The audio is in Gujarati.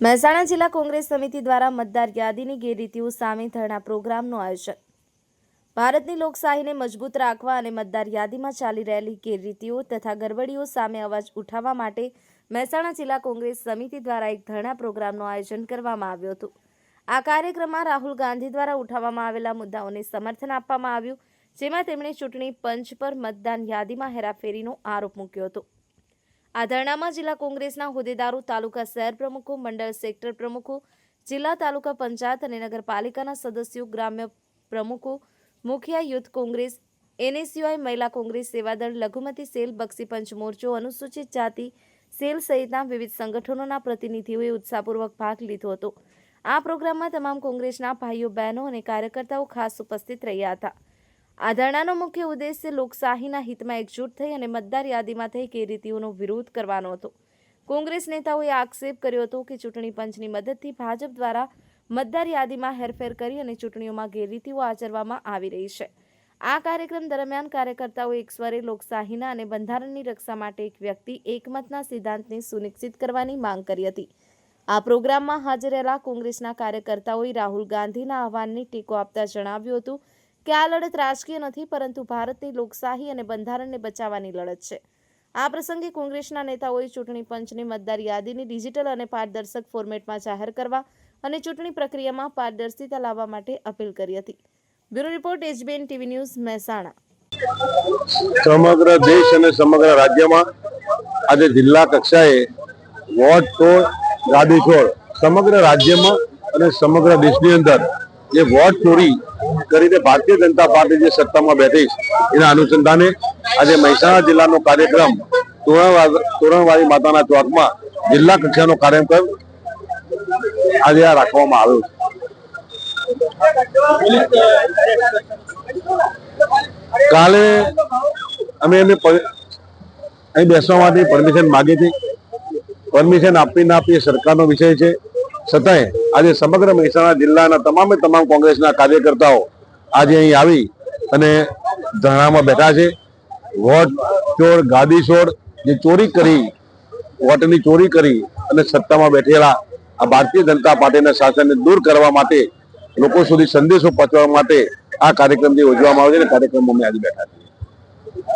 મહેસાણા જિલ્લા કોંગ્રેસ સમિતિ દ્વારા મતદાર યાદીની ગેરરીતિઓ સામે ધરણા પ્રોગ્રામનું આયોજન. ભારતની લોકશાહીને મજબૂત રાખવા અને મતદાર યાદીમાં ચાલી રહેલી ગેરરીતિઓ તથા ગરબડીઓ સામે અવાજ ઉઠાવવા માટે મહેસાણા જિલ્લા કોંગ્રેસ સમિતિ દ્વારા એક ધરણા પ્રોગ્રામનું આયોજન કરવામાં આવ્યું હતું. આ કાર્યક્રમમાં રાહુલ ગાંધી દ્વારા ઉઠાવવામાં આવેલા મુદ્દાઓને સમર્થન આપવામાં આવ્યું, જેમાં તેમણે ચૂંટણી પંચ પર મતદાન યાદીમાં હેરાફેરીનો આરોપ મૂક્યો હતો. આ ધરણામાં જિલ્લા કોંગ્રેસના હોદ્દેદારો, તાલુકા શહેર પ્રમુખો, મંડળ સેક્ટર પ્રમુખો, જિલ્લા તાલુકા પંચાયત અને નગરપાલિકાના સદસ્યો, ગ્રામ્ય પ્રમુખો, મુખ્ય યુથ કોંગ્રેસ, એનએસયુઆઈ, મહિલા કોંગ્રેસ, સેવાદળ, લઘુમતી સેલ, બક્ષી પંચ મોરચો, અનુસૂચિત જાતિ, સેલ સહિતના વિવિધ સંગઠનોના પ્રતિનિધિઓએ ઉત્સાહપૂર્વક ભાગ લીધો હતો. આ પ્રોગ્રામમાં તમામ કોંગ્રેસના ભાઈઓ, બહેનો અને કાર્યકર્તાઓ ખાસ ઉપસ્થિત રહ્યા હતા. આ ધરણાનો મુખ્ય ઉદ્દેશ્ય લોકશાહીના હિતમાં એકજૂટ થઈ અને મતદાર યાદીમાં થઈ ગેરરીતિઓનો વિરોધ કરવાનો હતો. કોંગ્રેસ નેતાઓએ આક્ષેપ કર્યો હતો કે ચૂંટણી પંચની મદદથી ભાજપ દ્વારા મતદાર યાદીમાં હેરફેર કરી અને ચૂંટણીઓમાં ગેરરીતિઓ આચરવામાં આવી રહી છે. આ કાર્યક્રમ દરમિયાન કાર્યકર્તાઓ એક સ્વરે લોકશાહીના અને બંધારણની રક્ષા માટે એક વ્યક્તિ એકમતના સિદ્ધાંતને સુનિશ્ચિત કરવાની માંગ કરી હતી. આ પ્રોગ્રામમાં હાજર રહેલા કોંગ્રેસના કાર્યકર્તાઓએ રાહુલ ગાંધીના આહવાનને ટેકો આપતા જણાવ્યું હતું કે આ લડત રાજકીય નથી, પરંતુ ભારતની લોકશાહી અને બંધારણને બચાવવાની લડત છે. આ પ્રસંગે કોંગ્રેસના નેતાઓએ ચૂંટણી પંચની મતદાર યાદીની ડિજિટલ અને પારદર્શક ફોર્મેટમાં જાહેર કરવા અને ચૂંટણી પ્રક્રિયામાં પારદર્શિતા લાવવા માટે અપીલ કરી હતી. Bureau report, HBN TV news, Mehsana. સમગ્ર દેશ અને સમગ્ર રાજ્યમાં આજે જિલ્લા કક્ષાએ વોટ છોડ ગાડી છોડ સમગ્ર રાજ્યમાં અને સમગ્ર દેશની અંદર જે વોટ ચોરી કરીને ભારતીય જનતા પાર્ટી જે સત્તામાં બેઠી એના અનુસંધાને આજે મહેસાણા જિલ્લાનો કાર્યક્રમ તોરણવા- તોરણવાળી માતાના ચોકમાં જિલ્લા કક્ષાનો કાર્યક્રમ આજે આ રાખવામાં આવ્યો છે. કાલે અમે પર- અહીં બેસવા માટે પરમિશન માગી હતી. પરમિશન આપી ના આપી એ સરકારનો વિષય છે. છતાંય આજે સમગ્ર મહેસાણા જિલ્લાના તમામે તમામ કોંગ્રેસના કાર્યકર્તાઓ આજે અહીં આવી અને ધરણામાં બેઠા છે. વોટ ચોર, ગાદી છોડ જે ચોરી કરી, વોટની ચોરી કરી અને સત્તામાં બેઠેલા આ ભારતીય જનતા પાર્ટીના શાસનને દૂર કરવા માટે લોકો સુધી સંદેશો પહોંચવા માટે આ કાર્યક્રમ જે યોજવામાં આવે છે ને કાર્યક્રમમાં અમે આજે બેઠા છીએ.